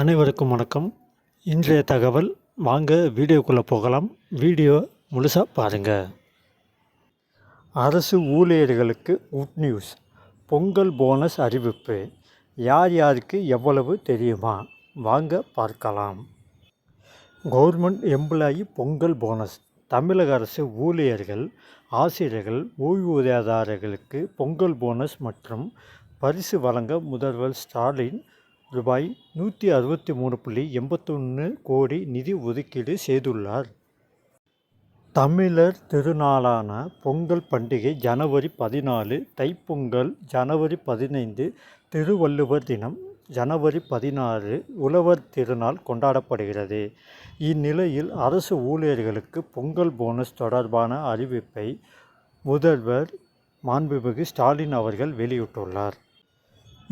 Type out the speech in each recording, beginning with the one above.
அனைவருக்கும் வணக்கம். இன்றைய தகவல் வாங்க வீடியோக்குள்ளே போகலாம். வீடியோ முழுசாக பாருங்கள் அரசு ஊழியர்களுக்கு குட் நியூஸ் பொங்கல் போனஸ் அறிவிப்பு. யார் யாருக்கு எவ்வளவு தெரியுமா? வாங்க பார்க்கலாம். கவர்மெண்ட் எம்ப்ளாயி பொங்கல் போனஸ் தமிழக அரசு ஊழியர்கள் ஆசிரியர்கள் ஓய்வூதியதாரர்களுக்கு பொங்கல் போனஸ் மற்றும் பரிசு வழங்க முதல்வர் ஸ்டாலின் ரூபாய் நூற்றி அறுபத்தி மூணு புள்ளி எண்பத்தொன்று கோடி நிதி ஒதுக்கீடு செய்துள்ளார். தமிழர் திருநாளான பொங்கல் பண்டிகை ஜனவரி பதினாலு தைப்பொங்கல் ஜனவரி பதினைந்து திருவள்ளுவர் தினம் ஜனவரி பதினாறு உழவர் திருநாள் கொண்டாடப்படுகிறது. இந்நிலையில் அரசு ஊழியர்களுக்கு பொங்கல் போனஸ் தொடர்பான அறிவிப்பை முதல்வர் மாண்புமிகு ஸ்டாலின் அவர்கள் வெளியிட்டுள்ளார்.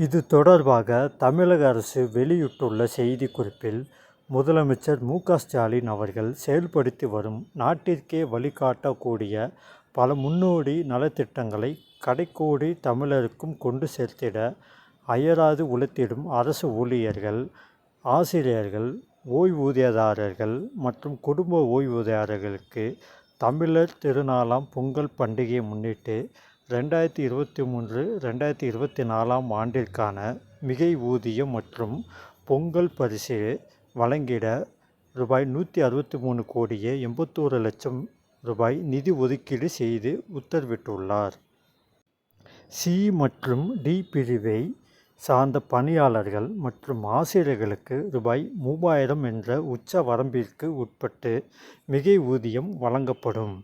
இது தொடர்பாக தமிழக அரசு வெளியிட்டுள்ள செய்திக்குறிப்பில் முதலமைச்சர் மு க ஸ்டாலின் அவர்கள் செயல்படுத்தி வரும் நாட்டிற்கே வழிகாட்டக்கூடிய பல முன்னோடி நலத்திட்டங்களை கடைக்கோடி தமிழருக்கும் கொண்டு சேர்த்திட அயராது உழைத்திடும் அரசு ஊழியர்கள் ஆசிரியர்கள் ஓய்வூதியதாரர்கள் மற்றும் குடும்ப ஓய்வூதியதாரர்களுக்கு தமிழர் திருநாளாம் பொங்கல் பண்டிகையை முன்னிட்டு ரெண்டாயிரத்தி இருபத்தி மூன்று ரெண்டாயிரத்தி இருபத்தி நாலாம் ஆண்டிற்கான மிகை ஊதியம் மற்றும் பொங்கல் பரிசு வழங்கிட ரூபாய் நூற்றி அறுபத்தி மூணு கோடியே எண்பத்தோரு லட்சம் ரூபாய் நிதி ஒதுக்கீடு செய்து உத்தரவிட்டுள்ளார். சி மற்றும் டி பிரிவை சார்ந்த பணியாளர்கள் மற்றும் ஆசிரியர்களுக்கு ரூபாய் மூவாயிரம் என்ற உச்ச வரம்பிற்கு உட்பட்டு மிகை ஊதியம் வழங்கப்படும்.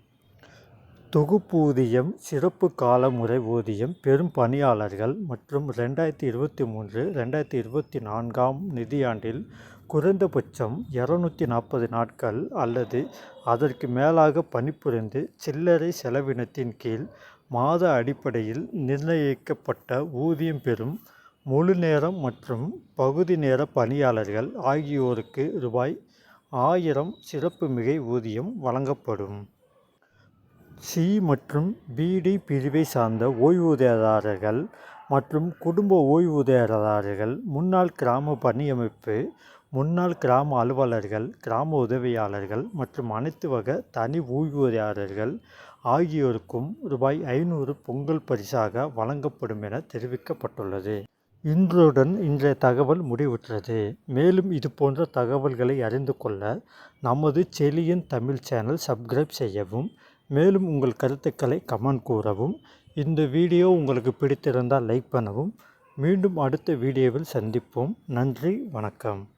தொகுப்பூதியம் சிறப்பு கால முறை ஊதியம் பெரும் பணியாளர்கள் மற்றும் ரெண்டாயிரத்தி இருபத்தி மூன்று ரெண்டாயிரத்தி இருபத்தி நான்காம் நிதியாண்டில் குறைந்தபட்சம் இரநூத்தி நாற்பது நாட்கள் அல்லது அதற்கு மேலாக பணிபுரிந்து சில்லறை செலவினத்தின் கீழ் மாத அடிப்படையில் நிர்ணயிக்கப்பட்ட ஊதியம் பெறும் முழு நேரம் மற்றும் பகுதி நேர பணியாளர்கள் ஆகியோருக்கு ரூபாய் ஆயிரம் சிறப்பு மிகை ஊதியம் வழங்கப்படும். சி மற்றும் பிடி பிரிவை சார்ந்த ஓய்வூதியதாரர்கள் மற்றும் குடும்ப ஓய்வூதியதாரர்கள் முன்னாள் கிராம பணியமைப்பு முன்னாள் கிராம அலுவலர்கள் கிராம உதவியாளர்கள் மற்றும் அனைத்து வகை தனி ஓய்வூதியாளர்கள் ஆகியோருக்கும் ரூபாய் ஐநூறு பொங்கல் பரிசாக வழங்கப்படும் என தெரிவிக்கப்பட்டுள்ளது. இன்றுடன் இன்றைய தகவல் முடிவுற்றது. மேலும் இது போன்ற தகவல்களை அறிந்து கொள்ள நமது செலியன் தமிழ் சேனல் சப்ஸ்கிரைப் செய்யவும் மேலும் உங்கள் கருத்துக்களை கமெண்ட் கூறவும். இந்த வீடியோ உங்களுக்கு பிடித்திருந்தால் லைக் பண்ணவும். மீண்டும் அடுத்த வீடியோவில் சந்திப்போம். நன்றி வணக்கம்.